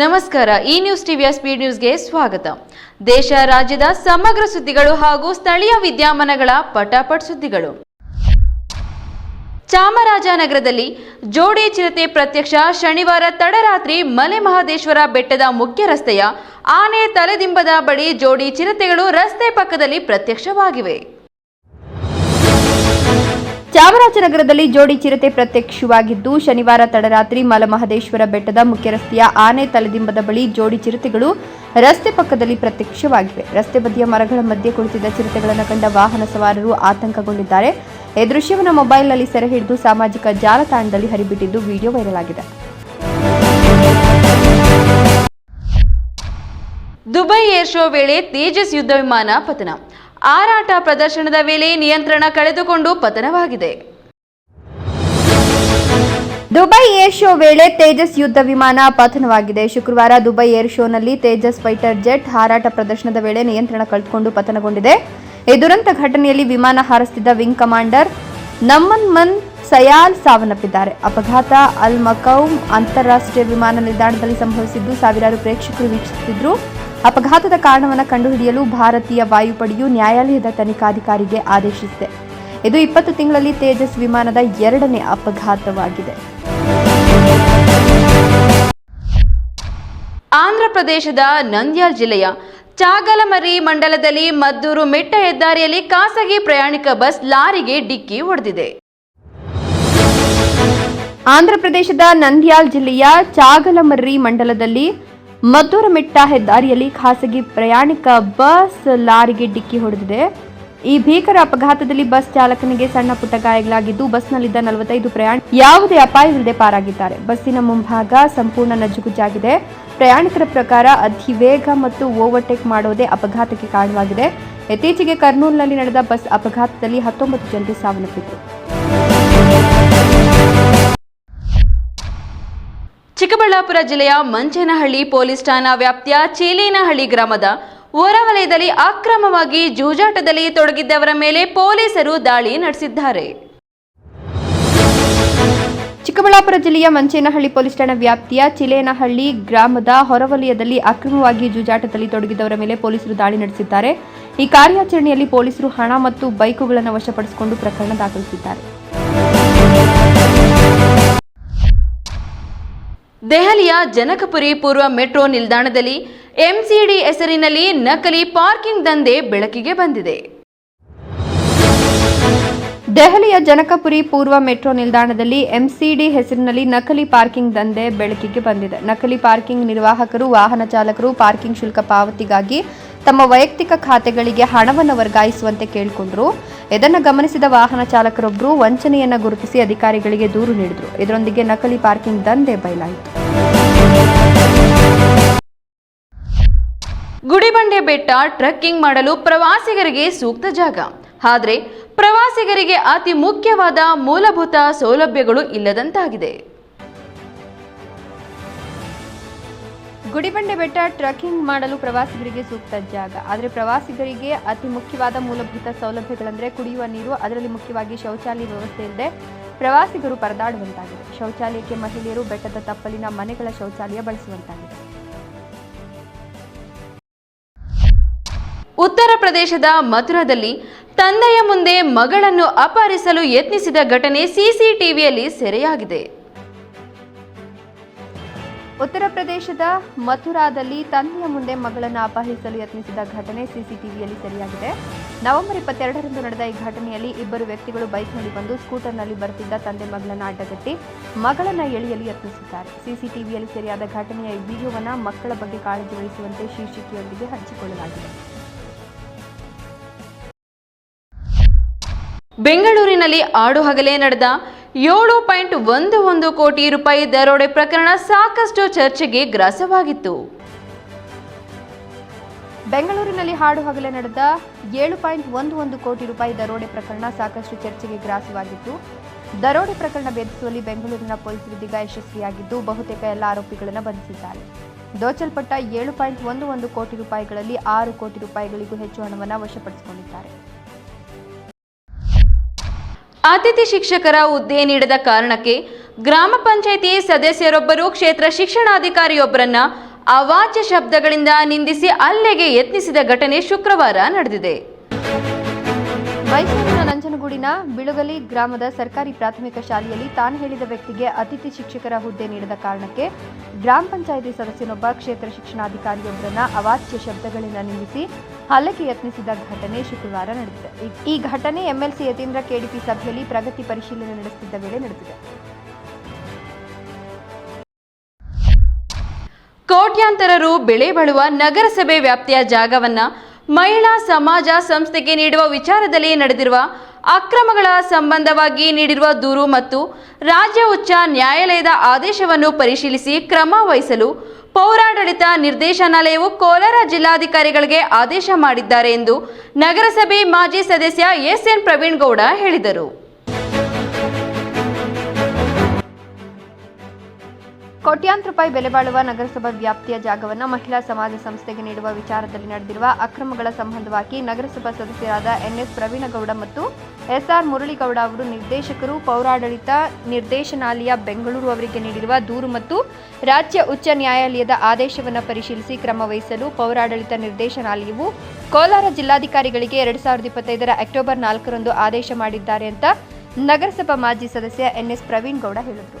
ನಮಸ್ಕಾರ, ಈ ನ್ಯೂಸ್ ಟಿವಿಯ ಸ್ಪೀಡ್ ನ್ಯೂಸ್ಗೆ ಸ್ವಾಗತ. ದೇಶ, ರಾಜ್ಯದ ಸಮಗ್ರ ಸುದ್ದಿಗಳು ಹಾಗೂ ಸ್ಥಳೀಯ ವಿದ್ಯಮಾನಗಳ ಪಟಾಪಟ್ ಸುದ್ದಿಗಳು. ಚಾಮರಾಜನಗರದಲ್ಲಿ ಜೋಡಿ ಚಿರತೆ ಪ್ರತ್ಯಕ್ಷ ಶನಿವಾರ ತಡರಾತ್ರಿ ಮಲೆ ಮಹದೇಶ್ವರ ಬೆಟ್ಟದ ಮುಖ್ಯ ರಸ್ತೆಯ ಆನೆ ತಲೆದಿಂಬದ ಬಳಿ ಜೋಡಿ ಚಿರತೆಗಳು ರಸ್ತೆ ಪಕ್ಕದಲ್ಲಿ ಪ್ರತ್ಯಕ್ಷವಾಗಿವೆ. ಚಾಮರಾಜನಗರದಲ್ಲಿ ಜೋಡಿ ಚಿರತೆ ಪ್ರತ್ಯಕ್ಷವಾಗಿದ್ದು, ಶನಿವಾರ ತಡರಾತ್ರಿ ಮಲಮಹದೇಶ್ವರ ಬೆಟ್ಟದ ಮುಖ್ಯ ರಸ್ತೆಯ ಆನೆ ತಲೆದಿಂಬದ ಬಳಿ ಜೋಡಿ ಚಿರತೆಗಳು ರಸ್ತೆ ಪಕ್ಕದಲ್ಲಿ ಪ್ರತ್ಯಕ್ಷವಾಗಿವೆ. ರಸ್ತೆ ಬದಿಯ ಮರಗಳ ಮಧ್ಯೆ ಕುಳಿತಿದ್ದ ಚಿರತೆಗಳನ್ನು ಕಂಡ ವಾಹನ ಸವಾರರು ಆತಂಕಗೊಂಡಿದ್ದಾರೆ. ಈ ದೃಶ್ಯವನ್ನು ಮೊಬೈಲ್ನಲ್ಲಿ ಸೆರೆ ಹಿಡಿದು ಸಾಮಾಜಿಕ ಜಾಲತಾಣದಲ್ಲಿ ಹರಿಬಿಟ್ಟಿದ್ದು ವಿಡಿಯೋ ವೈರಲ್ ಆಗಿದೆ ದುಬೈ ಏರ್ ಶೋ ವೇಳೆ ತೇಜಸ್ ಯುದ್ಧ ವಿಮಾನ ಪತನ. ಹಾರಾಟ ಪ್ರದರ್ಶನದ ವೇಳೆ ನಿಯಂತ್ರಣ ಕಳೆದುಕೊಂಡು ಪತನವಾಗಿದೆ. ದುಬೈ ಏರ್ ಶೋ ವೇಳೆ ತೇಜಸ್ ಯುದ್ಧ ವಿಮಾನ ಪತನವಾಗಿದೆ. ಶುಕ್ರವಾರ ದುಬೈ ಏರ್ ಶೋನಲ್ಲಿ ತೇಜಸ್ ಫೈಟರ್ ಜೆಟ್ ಹಾರಾಟ ಪ್ರದರ್ಶನದ ವೇಳೆ ನಿಯಂತ್ರಣ ಕಳೆದುಕೊಂಡು ಪತನಗೊಂಡಿದೆ. ಈ ದುರಂತ ಘಟನೆಯಲ್ಲಿ ವಿಮಾನ ಹಾರಿಸುತ್ತಿದ್ದ ವಿಂಗ್ ಕಮಾಂಡರ್ ನಮ್ಮನ್ ಮನ್ ಸಯಾಲ್ ಸಾವನ್ನಪ್ಪಿದ್ದಾರೆ. ಅಪಘಾತ ಅಲ್ ಮಕೌಮ್ ಅಂತಾರಾಷ್ಟ್ರೀಯ ವಿಮಾನ ನಿಲ್ದಾಣದಲ್ಲಿ ಸಂಭವಿಸಿದ್ದು ಸಾವಿರಾರು ಪ್ರೇಕ್ಷಕರು ವೀಕ್ಷಿಸುತ್ತಿದ್ದರು ಅಪಘಾತದ ಕಾರಣವನ್ನು ಕಂಡುಹಿಡಿಯಲು ಭಾರತೀಯ ವಾಯುಪಡೆಯು ನ್ಯಾಯಾಲಯದ ತನಿಖಾಧಿಕಾರಿಗೆ ಆದೇಶಿಸಿದೆ. ಇದು ಇಪ್ಪತ್ತು ತಿಂಗಳಲ್ಲಿ ತೇಜಸ್ ವಿಮಾನದ ಎರಡನೇ ಅಪಘಾತವಾಗಿದೆ. ಆಂಧ್ರಪ್ರದೇಶದ ನಂದ್ಯಾಲ್ ಜಿಲ್ಲೆಯ ಚಾಗಲಮರಿ ಮಂಡಲದಲ್ಲಿ ಮದ್ದೂರು ಮೆಟ್ಟ ಹೆದ್ದಾರಿಯಲ್ಲಿ ಖಾಸಗಿ ಪ್ರಯಾಣಿಕ ಬಸ್ ಲಾರಿಗೆ ಡಿಕ್ಕಿ ಹೊಡೆದಿದೆ. ಆಂಧ್ರಪ್ರದೇಶದ ನಂದ್ಯಾಲ್ ಜಿಲ್ಲೆಯ ಚಾಗಲಮರ್ರಿ ಮಂಡಲದಲ್ಲಿ ಮದ್ದೂರಮಿಟ್ಟ ಹೆದ್ದಾರಿಯಲ್ಲಿ ಖಾಸಗಿ ಪ್ರಯಾಣಿಕ ಬಸ್ ಲಾರಿಗೆ ಡಿಕ್ಕಿ ಹೊಡೆದಿದೆ. ಈ ಭೀಕರ ಅಪಘಾತದಲ್ಲಿ ಬಸ್ ಚಾಲಕನಿಗೆ ಸಣ್ಣ ಪುಟ್ಟ ಗಾಯಗಳಾಗಿದ್ದು, ಬಸ್ನಲ್ಲಿದ್ದ ನಲವತ್ತೈದು ಪ್ರಯಾಣ ಯಾವುದೇ ಅಪಾಯವಿಲ್ಲದೆ ಪಾರಾಗಿದ್ದಾರೆ. ಬಸ್ಸಿನ ಮುಂಭಾಗ ಸಂಪೂರ್ಣ ನಜ್ಜುಗುಜ್ಜಾಗಿದೆ. ಪ್ರಯಾಣಿಕರ ಪ್ರಕಾರ ಅತಿ ವೇಗ ಮತ್ತು ಓವರ್ಟೇಕ್ ಮಾಡೋದೇ ಅಪಘಾತಕ್ಕೆ ಕಾರಣವಾಗಿದೆ. ಇತ್ತೀಚೆಗೆ ಕರ್ನೂಲ್ನಲ್ಲಿ ನಡೆದ ಬಸ್ ಅಪಘಾತದಲ್ಲಿ ಹತ್ತೊಂಬತ್ತು ಜನರು ಸಾವನ್ನಪ್ಪಿದ್ರು. ಚಿಕ್ಕಬಳ್ಳಾಪುರ ಜಿಲ್ಲೆಯ ಮಂಚೇನಹಳ್ಳಿ ಪೊಲೀಸ್ ಠಾಣಾ ವ್ಯಾಪ್ತಿಯ ಚೀಲೇನಹಳ್ಳಿ ಗ್ರಾಮದ ಹೊರವಲಯದಲ್ಲಿ ಅಕ್ರಮವಾಗಿ ಜೂಜಾಟದಲ್ಲಿ ತೊಡಗಿದ್ದವರ ಮೇಲೆ ಪೊಲೀಸರು ದಾಳಿ ನಡೆಸಿದ್ದಾರೆ. ಚಿಕ್ಕಬಳ್ಳಾಪುರ ಜಿಲ್ಲೆಯ ಮಂಚೇನಹಳ್ಳಿ ಪೊಲೀಸ್ ಠಾಣಾ ವ್ಯಾಪ್ತಿಯ ಚಿಲೇನಹಳ್ಳಿ ಗ್ರಾಮದ ಹೊರವಲಯದಲ್ಲಿ ಅಕ್ರಮವಾಗಿ ಜೂಜಾಟದಲ್ಲಿ ತೊಡಗಿದ್ದವರ ಮೇಲೆ ಪೊಲೀಸರು ದಾಳಿ ನಡೆಸಿದ್ದಾರೆ. ಈ ಕಾರ್ಯಾಚರಣೆಯಲ್ಲಿ ಪೊಲೀಸರು ಹಣ ಮತ್ತು ಬೈಕುಗಳನ್ನು ವಶಪಡಿಸಿಕೊಂಡು ಪ್ರಕರಣ ದಾಖಲಿಸಿದ್ದಾರೆ. ದೆಹಲಿಯ ಜನಕಪುರಿ ಪೂರ್ವ ಮೆಟ್ರೋ ನಿಲ್ದಾಣದಲ್ಲಿ ಎಂಸಿಡಿ ಹೆಸರಿನಲ್ಲಿ ನಕಲಿ ಪಾರ್ಕಿಂಗ್ ದಂಧೆ ಬೆಳಕಿಗೆ ಬಂದಿದೆ. ದೆಹಲಿಯ ಜನಕಪುರಿ ಪೂರ್ವ ಮೆಟ್ರೋ ನಿಲ್ದಾಣದಲ್ಲಿ ಎಂಸಿಡಿ ಹೆಸರಿನಲ್ಲಿ ನಕಲಿ ಪಾರ್ಕಿಂಗ್ ದಂಧೆ ಬೆಳಕಿಗೆ ಬಂದಿದೆ. ನಕಲಿ ಪಾರ್ಕಿಂಗ್ ನಿರ್ವಾಹಕರು, ವಾಹನ ಚಾಲಕರು ಪಾರ್ಕಿಂಗ್ ಶುಲ್ಕ ಪಾವತಿಗಾಗಿ ತಮ್ಮ ವೈಯಕ್ತಿಕ ಖಾತೆಗಳಿಗೆ ಹಣವನ್ನು ವರ್ಗಾಯಿಸುವಂತೆ ಕೇಳಿಕೊಂಡರು. ಇದನ್ನು ಗಮನಿಸಿದ ವಾಹನ ಚಾಲಕರೊಬ್ಬರು ವಂಚನೆಯನ್ನು ಗುರುತಿಸಿ ಅಧಿಕಾರಿಗಳಿಗೆ ದೂರು ನೀಡಿದರು. ಇದರೊಂದಿಗೆ ನಕಲಿ ಪಾರ್ಕಿಂಗ್ ದಂಧೆ ಬಯಲಾಯಿತು. ಗುಡಿಬಂಡೆ ಬೆಟ್ಟ ಟ್ರಕ್ಕಿಂಗ್ ಮಾಡಲು ಪ್ರವಾಸಿಗರಿಗೆ ಸೂಕ್ತ ಜಾಗ. ಆದರೆ ಪ್ರವಾಸಿಗರಿಗೆ ಅತಿ ಮುಖ್ಯವಾದ ಮೂಲಭೂತ ಸೌಲಭ್ಯಗಳು ಇಲ್ಲದಂತಾಗಿದೆ. ಗುಡಿಬಂಡೆ ಬೆಟ್ಟ ಟ್ರೆಕ್ಕಿಂಗ್ ಮಾಡಲು ಪ್ರವಾಸಿಗರಿಗೆ ಸೂಕ್ತ ಜಾಗ. ಆದರೆ ಪ್ರವಾಸಿಗರಿಗೆ ಅತಿ ಮುಖ್ಯವಾದ ಮೂಲಭೂತ ಸೌಲಭ್ಯಗಳೆಂದರೆ ಕುಡಿಯುವ ನೀರು, ಅದರಲ್ಲಿ ಮುಖ್ಯವಾಗಿ ಶೌಚಾಲಯ ವ್ಯವಸ್ಥೆ ಇಲ್ಲದೆ ಪ್ರವಾಸಿಗರು ಪರದಾಡುವಂತಾಗಿದೆ. ಶೌಚಾಲಯಕ್ಕೆ ಮಹಿಳೆಯರು ಬೆಟ್ಟದ ತಪ್ಪಲಿನ ಮನೆಗಳ ಶೌಚಾಲಯ ಬಳಸುವಂತಾಗಿದೆ. ಉತ್ತರ ಪ್ರದೇಶದ ಮಥುರಾದಲ್ಲಿ ತಂದೆಯ ಮುಂದೆ ಮಗಳನ್ನು ಅಪಹರಿಸಲು ಯತ್ನಿಸಿದ ಘಟನೆ ಸಿಸಿಟಿವಿಯಲ್ಲಿ ಸೆರೆಯಾಗಿದೆ. ಉತ್ತರ ಪ್ರದೇಶದ ಮಥುರಾದಲ್ಲಿ ತಂದೆಯ ಮುಂದೆ ಮಗಳನ್ನು ಅಪಹರಿಸಲು ಯತ್ನಿಸಿದ ಘಟನೆ ಸಿಸಿಟಿವಿಯಲ್ಲಿ ಸೆರೆಯಾಗಿದೆ. ನವೆಂಬರ್ ಇಪ್ಪತ್ತೆರಡರಂದು ನಡೆದ ಈ ಘಟನೆಯಲ್ಲಿ ಇಬ್ಬರು ವ್ಯಕ್ತಿಗಳು ಬೈಕ್ನಲ್ಲಿ ಬಂದು ಸ್ಕೂಟರ್ನಲ್ಲಿ ಬರುತ್ತಿದ್ದ ತಂದೆ ಮಗಳನ್ನು ಅಡ್ಡಗಟ್ಟಿ ಮಗಳನ್ನು ಎಳೆಯಲು ಯತ್ನಿಸಿದ್ದಾರೆ. ಸಿಸಿಟಿವಿಯಲ್ಲಿ ಸೆರೆಯಾದ ಘಟನೆಯ ಈ ವಿಡಿಯೋವನ್ನ ಮಕ್ಕಳ ಬಗ್ಗೆ ಕಾಳಜಿ ವಹಿಸುವಂತೆ ಶೀರ್ಷಿಕೆಯೊಂದಿಗೆ ಹಂಚಿಕೊಳ್ಳಲಾಗಿದೆ. ಬೆಂಗಳೂರಿನಲ್ಲಿ ಆಡು ಹಗಲೇ ನಡೆದ ಏಳು ಪಾಯಿಂಟ್ ಒಂದು ಒಂದು ಕೋಟಿ ರೂಪಾಯಿ ದರೋಡೆ ಪ್ರಕರಣ ಸಾಕಷ್ಟು ಚರ್ಚೆಗೆ ಗ್ರಾಸವಾಗಿತ್ತು. ಬೆಂಗಳೂರಿನಲ್ಲಿ ಹಾಡು ಹಗಲೇ ನಡೆದ ಏಳು ಪಾಯಿಂಟ್ ಒಂದು ಒಂದು ಕೋಟಿ ರೂಪಾಯಿ ದರೋಡೆ ಪ್ರಕರಣ ಸಾಕಷ್ಟು ಚರ್ಚೆಗೆ ಗ್ರಾಸವಾಗಿತ್ತು. ದರೋಡೆ ಪ್ರಕರಣ ಭೇದಿಸುವಲ್ಲಿ ಬೆಂಗಳೂರಿನ ಪೊಲೀಸರು ಇದೀಗ ಯಶಸ್ವಿಯಾಗಿದ್ದು ಬಹುತೇಕ ಎಲ್ಲ ಆರೋಪಿಗಳನ್ನು ಬಂಧಿಸಿದ್ದಾರೆ. ದೋಚಲ್ಪಟ್ಟ ಏಳು ಪಾಯಿಂಟ್ ಒಂದು ಒಂದು ಕೋಟಿ ರೂಪಾಯಿಗಳಲ್ಲಿ ಆರು ಕೋಟಿ ರೂಪಾಯಿಗಳಿಗೂ ಹೆಚ್ಚು ಹಣವನ್ನು ವಶಪಡಿಸಿಕೊಂಡಿದ್ದಾರೆ. ಅತಿಥಿ ಶಿಕ್ಷಕರ ಹುದ್ದೆ ನೀಡದ ಕಾರಣಕ್ಕೆ ಗ್ರಾಮ ಪಂಚಾಯಿತಿ ಸದಸ್ಯರೊಬ್ಬರು ಕ್ಷೇತ್ರ ಶಿಕ್ಷಣಾಧಿಕಾರಿಯೊಬ್ಬರನ್ನ ಅವಾಚ್ಯ ಶಬ್ದಗಳಿಂದ ನಿಂದಿಸಿ ಅಲ್ಲೆಗೆ ಯತ್ನಿಸಿದ ಘಟನೆ ಶುಕ್ರವಾರ ನಡೆದಿದೆ. ಮೈಸೂರಿನ ನಂಜನಗೂಡಿನ ಬಿಳುಗಲಿ ಗ್ರಾಮದ ಸರ್ಕಾರಿ ಪ್ರಾಥಮಿಕ ಶಾಲೆಯಲ್ಲಿ ತಾನು ಹೇಳಿದ ವ್ಯಕ್ತಿಗೆ ಅತಿಥಿ ಶಿಕ್ಷಕರ ಹುದ್ದೆ ನೀಡದ ಕಾರಣಕ್ಕೆ ಗ್ರಾಮ ಪಂಚಾಯಿತಿ ಸದಸ್ಯನೊಬ್ಬ ಕ್ಷೇತ್ರ ಶಿಕ್ಷಣಾಧಿಕಾರಿಯೊಬ್ಬರನ್ನ ಅವಾಚ್ಯ ಶಬ್ದಗಳಿಂದ ನಿಂದಿಸಿ ಹಲ್ಲೆಗೆ ಯತ್ನಿಸಿದ ಘಟನೆ ಶುಕ್ರವಾರ ನಡೆದಿದೆ. ಈ- ಘಟನೆ ಎಂಎಲ್ಸಿ ಯತೀಂದ್ರ ಕೆಡಿಪಿ ಸಭೆಯಲ್ಲಿ ಪ್ರಗತಿ ಪರಿಶೀಲನೆ ನಡೆಸುತ್ತಿದ್ದ ವೇಳೆ ನಡೆದಿದೆ. ಕೋಟ್ಯಾಂತರ ರು ಬೆಳೆ ಬಾಳುವ ನಗರಸಭೆ ವ್ಯಾಪ್ತಿಯ ಜಾಗವನ್ನ ಮಹಿಳಾ ಸಮಾಜ ಸಂಸ್ಥೆಗೆ ನೀಡುವ ವಿಚಾರದಲ್ಲಿ ನಡೆದಿರುವ ಅಕ್ರಮಗಳ ಸಂಬಂಧವಾಗಿ ನೀಡಿರುವ ದೂರು ಮತ್ತು ರಾಜ್ಯ ಉಚ್ಚ ನ್ಯಾಯಾಲಯದ ಆದೇಶವನ್ನು ಪರಿಶೀಲಿಸಿ ಕ್ರಮ ವಹಿಸಲು ಪೌರಾಡಳಿತ ನಿರ್ದೇಶನಾಲಯವು ಕೋಲಾರ ಜಿಲ್ಲಾಧಿಕಾರಿಗಳಿಗೆ ಆದೇಶ ಮಾಡಿದ್ದಾರೆ ಎಂದು ನಗರಸಭೆ ಮಾಜಿ ಸದಸ್ಯ ಎಸ್ಎನ್ ಪ್ರವೀಣ್ ಗೌಡ ಹೇಳಿದರು. ಕೋಟ್ಯಾಂತರ ರೂಪಾಯಿ ಬೆಲೆ ಬಾಳುವ ನಗರಸಭಾ ವ್ಯಾಪ್ತಿಯ ಜಾಗವನ್ನು ಮಹಿಳಾ ಸಮಾಜ ಸಂಸ್ಥೆಗೆ ನೀಡುವ ವಿಚಾರದಲ್ಲಿ ನಡೆದಿರುವ ಅಕ್ರಮಗಳ ಸಂಬಂಧವಾಗಿ ನಗರಸಭಾ ಸದಸ್ಯರಾದ ಎನ್ಎಸ್ ಪ್ರವೀಣಗೌಡ ಮತ್ತು ಎಸ್ಆರ್ ಮುರಳಿಗೌಡ ಅವರು ನಿರ್ದೇಶಕರು, ಪೌರಾಡಳಿತ ನಿರ್ದೇಶನಾಲಯ ಬೆಂಗಳೂರು ಅವರಿಗೆ ನೀಡಿರುವ ದೂರು ಮತ್ತು ರಾಜ್ಯ ಉಚ್ಚ ನ್ಯಾಯಾಲಯದ ಆದೇಶವನ್ನು ಪರಿಶೀಲಿಸಿ ಕ್ರಮ ವಹಿಸಲು ಪೌರಾಡಳಿತ ನಿರ್ದೇಶನಾಲಯವು ಕೋಲಾರ ಜಿಲ್ಲಾಧಿಕಾರಿಗಳಿಗೆ ಎರಡು ಸಾವಿರದ ಇಪ್ಪತ್ತೈದರ ಅಕ್ಟೋಬರ್ ನಾಲ್ಕರಂದು ಆದೇಶ ಮಾಡಿದ್ದಾರೆ ಅಂತ ನಗರಸಭಾ ಮಾಜಿ ಸದಸ್ಯ ಎನ್ಎಸ್ ಪ್ರವೀಣ್ ಗೌಡ ಹೇಳಿದರು.